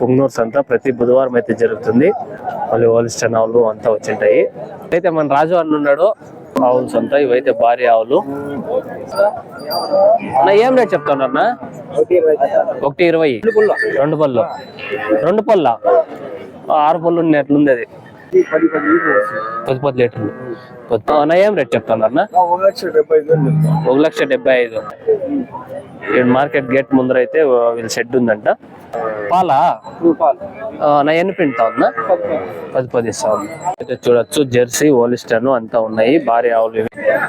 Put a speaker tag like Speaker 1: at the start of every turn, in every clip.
Speaker 1: పొంగనూరు సంత ప్రతి బుధవారం అయితే జరుగుతుంది. మళ్ళీ హోలిస్టన్ ఆవులు అంతా వచ్చింటాయి. అయితే మన రాజు అన్నున్నాడు ఆవులు సంత ఇవైతే భారీ ఆవులు. అన్న ఏం రేట్ చెప్తున్నా ఒకటి ఇరవై. రెండు పళ్ళు. రెండు పళ్ళ. ఆరు పళ్ళు ఉన్నట్లుంది అది? పది పది లీటర్లు. అన్న ఏం రేట్ చెప్తున్నా ఒక లక్ష డెబ్బై ఐదు. మార్కెట్ గేట్ ముందర అయితే వీళ్ళ షెడ్ ఉందంట. పాలా ఆ, నా ఎన్ని పిండుతా పది పది. ఇస్తా అయితే చూడొచ్చు జెర్సీ ఓలిస్టన్ అంతా ఉన్నాయి భారీ ఆవులు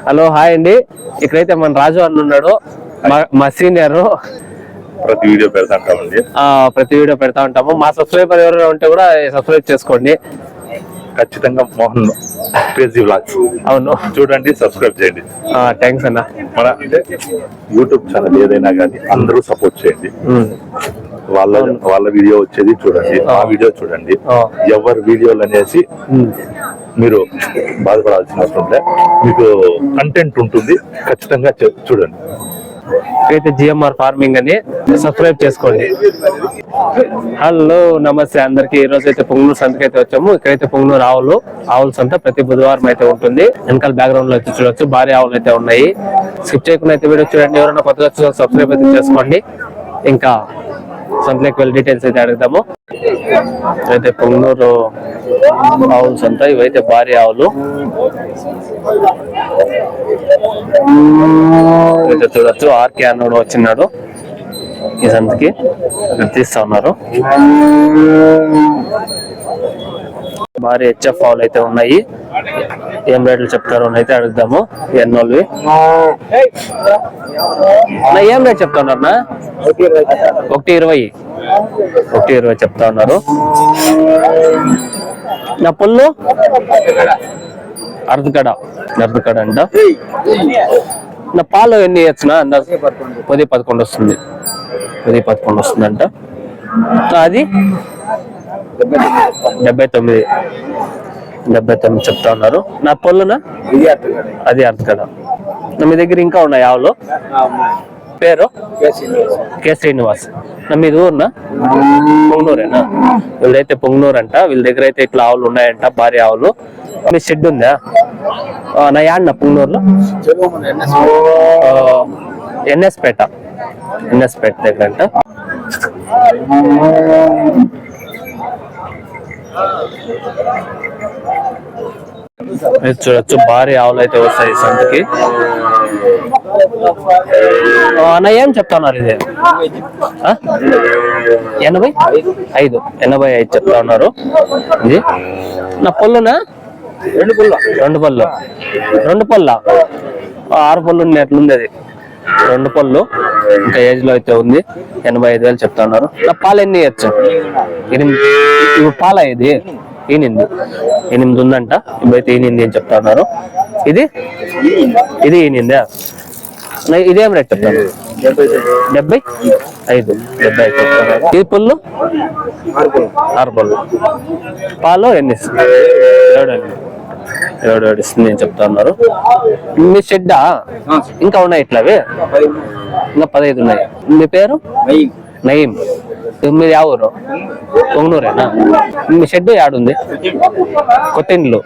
Speaker 1: హలో హాయ్ అండి. ఇక్కడైతే మన రాజు అన్న ఉన్నాడు. మా- మా సీనియర్.
Speaker 2: ప్రతి వీడియో పెడతాంటామండి
Speaker 1: ప్రతి వీడియో పెడతా ఉంటాము. మా సబ్స్క్రైబర్ ఎవరైనా ఉంటే కూడా సబ్స్క్రైబ్ చేసుకోండి.
Speaker 2: ఖచ్చితంగా మోహన్ క్రేజీ వ్లాగ్స్
Speaker 1: అవును.
Speaker 2: చూడండి సబ్స్క్రైబ్ చేయండి.
Speaker 1: థ్యాంక్స్ అన్న.
Speaker 2: మన యూట్యూబ్ ఛానల్ ఏదైనా కానీ అందరూ సపోర్ట్ చేయండి. వాళ్ళ వాళ్ళ వీడియో వచ్చేది చూడండి ఆ. వీడియో చూడండి. ఎవరి వీడియోలు అనేసి. మీరు బాధపడాల్సిన అవసరం లే మీకు కంటెంట్ ఉంటుంది ఖచ్చితంగా చూడండి.
Speaker 1: అయితే జిఎంఆర్ ఫార్మింగ్ అని సబ్స్క్రైబ్ చేసుకోండి. హలో నమస్తే అందరికి. ఈ రోజు అయితే పొంగనూరు సంతకి అయితే వచ్చాము. ఇక్కడైతే పొంగనూరు ఆవులు ఆవుల సంత ప్రతి బుధవారం అయితే ఉంటుంది. వెనకాల బ్యాక్గ్రౌండ్లో అయితే చూడొచ్చు. భారీ ఆవులు అయితే ఉన్నాయి. స్కిప్ చేయకుండా అయితే వీడియో చూడండి. ఎవరైనా కొత్తగా సబ్స్క్రైబ్ అయితే చేసుకోండి. ఇంకా సంతలోకి వెళ్ళి డీటెయిల్స్ అయితే అడుగుతాము అయితే పొంగనూరు ఆవుల సంత ఇవైతే భారీ ఆవులు. అయితే చూడొచ్చు ఆర్కే అన్నోడు వచ్చినాడు ఈ సంతకి. తీస్తా ఉన్నారు. భారీ హెచ్ఎఫ్ ఆవులు అయితే ఉన్నాయి. ఏం రేట్లు చెప్తారో అయితే అడుగుదాము. ఎన్నోళ్ళవి ఏం రేట్ చెప్తా ఉన్నారు ఒకటి ఇరవై. ఒకటి ఇరవై చెప్తా ఉన్నారు. నా పుల్లు? అర్ధకడ అర్ధకడ అంట. నా పాలు ఎన్ని ఇచ్చనా పది పదకొండు వస్తుంది. పది పదకొండు వస్తుందంట. అది? డెబ్బై తొమ్మిది. డెబ్బై తొమ్మిది చెప్తా ఉన్నారు. నా పొల్లునా? అది అర్ధకడ నా మీ దగ్గర ఇంకా ఉన్నాయి ఆవులు? పేరు? కె శ్రీనివాస్. మీది ఊరునా? పొంగనూరేనా? వీళ్ళైతే పొంగనూరు అంట వీళ్ళ దగ్గర అయితే ఇట్లా ఆవులు ఉన్నాయంట భారీ ఆవులు. మీ షెడ్ ఉందా? నా యాడ్ పొంగనూరులో? ఎన్ఎస్ పేట. ఎన్ఎస్ పేట దగ్గర అంట ఇది చూడొచ్చు. భారీ ఆవులు అయితే వస్తాయి సంతకి. అన్న ఏం చెప్తున్నారు ఇది? ఆ? ఎనభై? ఐదు. ఎనభై ఐదు చెప్తా ఉన్నారు. ఇది? నా పళ్ళునా రెండు పళ్ళు రెండు పళ్ళు రెండు పళ్ళ ఆరు పళ్ళు ఉన్నట్లుంది అది. రెండు పళ్ళు. ఇంకా ఏజ్లో అయితే ఉంది. ఎనభై ఐదు వేలు చెప్తా ఉన్నారు. నా పాలు ఎన్ని ఇవ్వచ్చు? ఎనిమిది. ఇవి పాల ఇది? ఈనింది ఎనిమిది ఉందంట. ఇవైతే ఈనింది అని చెప్తా ఉన్నారు. ఇది? ఇది ఈనిందా ఇదేం రేట్ చెప్తాను. డెబ్బై ఐదు. డెబ్బై ఐదు చెప్తాను ఇది పుల్లు ఆరు పళ్ళు. పాలు ఎన్ని ఏడు ఏడు ఇస్తుంది అని చెప్తా ఉన్నారు. మీ షెడ్డా? ఇంకా ఉన్నాయి ఇట్లావి? ఇంకా పదహైదు ఉన్నాయి. మీ పేరు? నయీం. మీరు యా ఊరు? పొంగనూరేనా మీ షెడ్ యాడుంది? కొత్త ఇండ్లు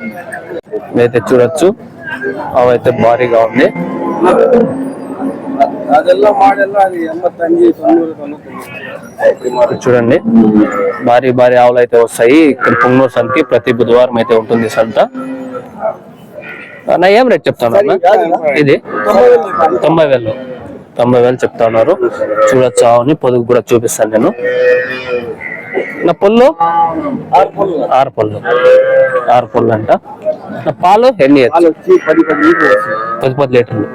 Speaker 1: అయితే చూడొచ్చు. అవైతే భారీగా ఉంది. చూడండి. భారీ భారీ ఆవులు అయితే వస్తాయి. ఇక్కడ పొంగనూరు సంతకి ప్రతి బుధవారం అయితే ఉంటుంది సంత నా ఏం రేట్ చెప్తాను అన్న ఇది తొంభై వేలు తొంభై వేలు. చెప్తా ఉన్నారు. చూడొచ్చు ఆవుని పొదుగు కూడా చూపిస్తాను నేను. నా పొల్లు? ఆరు పళ్ళు ఆరు పళ్ళు అంట. నా పాలు ఎన్ని
Speaker 3: పది పది లీటర్లు.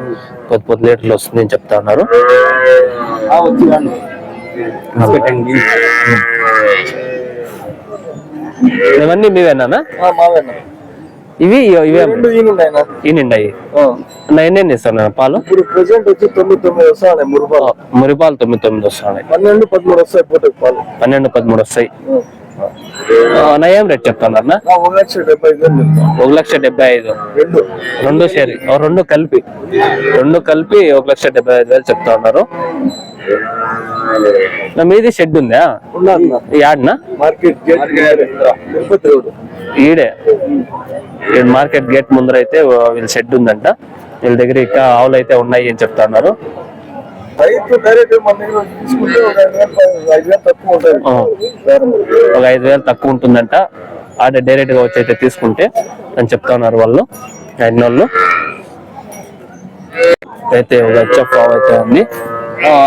Speaker 1: పది పది లీటర్లు. వస్తుంది అని చెప్తా ఉన్నారు. ఇవన్నీ మీవేనా? ఇవి ఇవే ఈనిండాయి. నా ఎన్ని ఎన్ని ఇస్తాను పాలు?
Speaker 3: ఇప్పుడు ప్రెసెంట్ వచ్చి తొమ్మిది తొమ్మిది వస్తాయి మూడు పాలు
Speaker 1: మురిపాలు తొమ్మిది తొమ్మిది వస్తున్నాయి
Speaker 3: పన్నెండు పదమూడు వస్తాయి పూటకు పాలు.
Speaker 1: పన్నెండు పదమూడు వస్తాయి. ఆ, నా ఏం రేట్ చెప్తాను
Speaker 3: ఒక లక్ష డెబ్బై ఐదు.
Speaker 1: ఒక లక్ష డెబ్బై ఐదు.
Speaker 3: రెండు.
Speaker 1: రెండు షేర్ రెండు కలిపి. రెండు కలిపి ఒక లక్ష డెబ్బై ఐదు వేలు చెప్తా ఉన్నారు. నా మీది షెడ్ ఉందా? యాడ్నా?
Speaker 2: Market gate Tirupati road.
Speaker 1: ఈడే. మార్కెట్ గేట్ ముందర అయితే వీళ్ళ షెడ్ ఉందంట. వీళ్ళ దగ్గర ఇంకా ఆవులు అయితే ఉన్నాయి అని చెప్తున్నారు.
Speaker 3: ఒక ఐదు వేలు తక్కువ
Speaker 1: ఉంటుందంట. ఆడ డైరెక్ట్గా వచ్చి అయితే తీసుకుంటే అని చెప్తా ఉన్నారు వాళ్ళు అయిన వాళ్ళు అయితే ఒక అయితే ఉంది.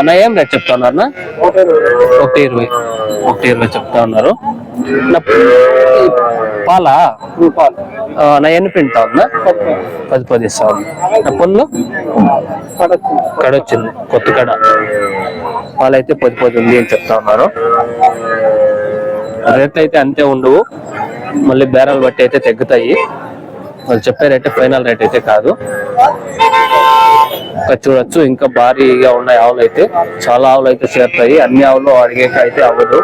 Speaker 1: నా ఏం రేట్ చెప్తా ఉన్నారు నా? ఒకటి ఇరవై. ఒకటి ఇరవై. చెప్తా ఉన్నారు పాలా పది ఇస్తా ఉంది నా పొల్లు? కడ వచ్చింది కొత్త కడ. పాలైతే పది పది ఉంది అని చెప్తా ఉన్నారు. రేట్లు అయితే అంతే ఉండవు. మళ్ళీ బేరాలు బట్టి అయితే తగ్గుతాయి. వాళ్ళు చెప్పే రేట్ ఫైనల్ రేట్ అయితే కాదు. చూడొచ్చు ఇంకా భారీగా ఉన్నాయి ఆవులు అయితే చాలా ఆవులు అయితే చేరుతాయి. అన్ని ఆవులు అడిగేక అయితే అవ్వదు.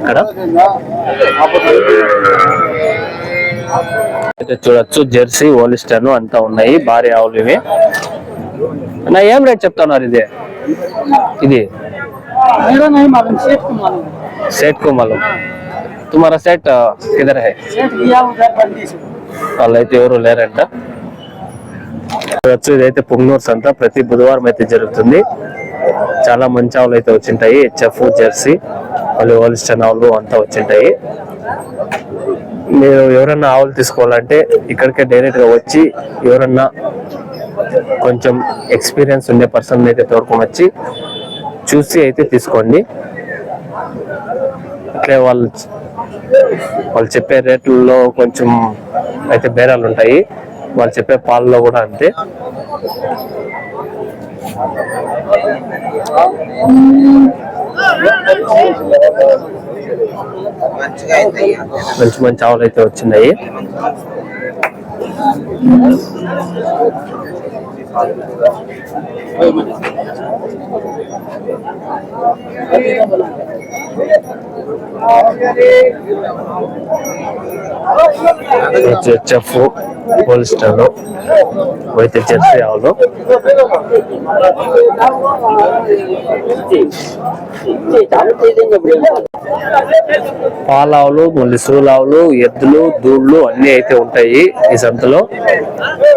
Speaker 1: ఇక్కడ అయితే చూడొచ్చు జెర్సీ ఓలిస్టర్న్ అంతా ఉన్నాయి భారీ ఆవులు ఇవి నా ఏం రేట్ చెప్తున్నారు ఇది ఇది सेठ को मालूम तुम्हारा सेट अ, किधर है వాళ్ళైతే ఎవరు లేరంట వచ్చి ఇదైతే పుంగనూరు సంత ప్రతి బుధవారం అయితే జరుగుతుంది చాలా మంచి ఆవులు అయితే వచ్చింటాయి హెచ్ఎఫ్ జెర్సీ మళ్ళీ హోలిస్టన్ ఆవులు అంతా వచ్చింటాయి. మీరు ఎవరన్నా ఆవులు తీసుకోవాలంటే ఇక్కడికే డైరెక్ట్గా వచ్చి ఎవరన్నా కొంచెం ఎక్స్పీరియన్స్ ఉండే పర్సన్ అయితే తోడుకొని వచ్చి చూసి అయితే తీసుకోండి. అట్లే వాళ్ళు వాళ్ళు చెప్పే రేట్లలో కొంచెం అయితే బేరాలు ఉంటాయి. వాళ్ళు చెప్పే పాలలో కూడా అంతే. మంచి మంచి ఆవులు అయితే వచ్చినాయి. హెచ్ఎఫ్ పోలిస్టర్ అయితే జెర్సీ ఆవులు పాలావులు మళ్ళీ సూలావులు ఎద్దులు దూళ్ళు అన్ని అయితే ఉంటాయి ఈ సంతలో.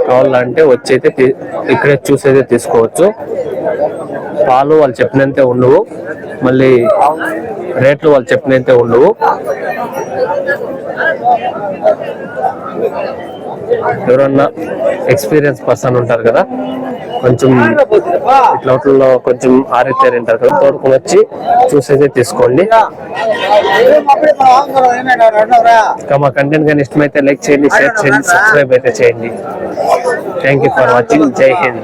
Speaker 1: కావాలంటే వచ్చి అయితే ఇక్కడే చూసి అయితే తీసుకోవచ్చు. పాలు వాళ్ళు చెప్పినంతే ఉండవు. మళ్ళీ రేట్లు వాళ్ళు చెప్పినైతే ఉండవు. ఎవరన్నా ఎక్స్పీరియన్స్ పర్సన్ ఉంటారు కదా కొంచెం ఇట్లా వాటిల్లో కొంచెం ఆరితేరు ఉంటారు కదా తోడుకొని వచ్చి చూసైతే తీసుకోండి. ఇంకా మా కంటెంట్ కానీ ఇష్టమైతే లైక్ చేయండి షేర్ చేయండి సబ్స్క్రైబ్ అయితే చేయండి. థ్యాంక్ యూ ఫర్ వాచింగ్ జై హింద్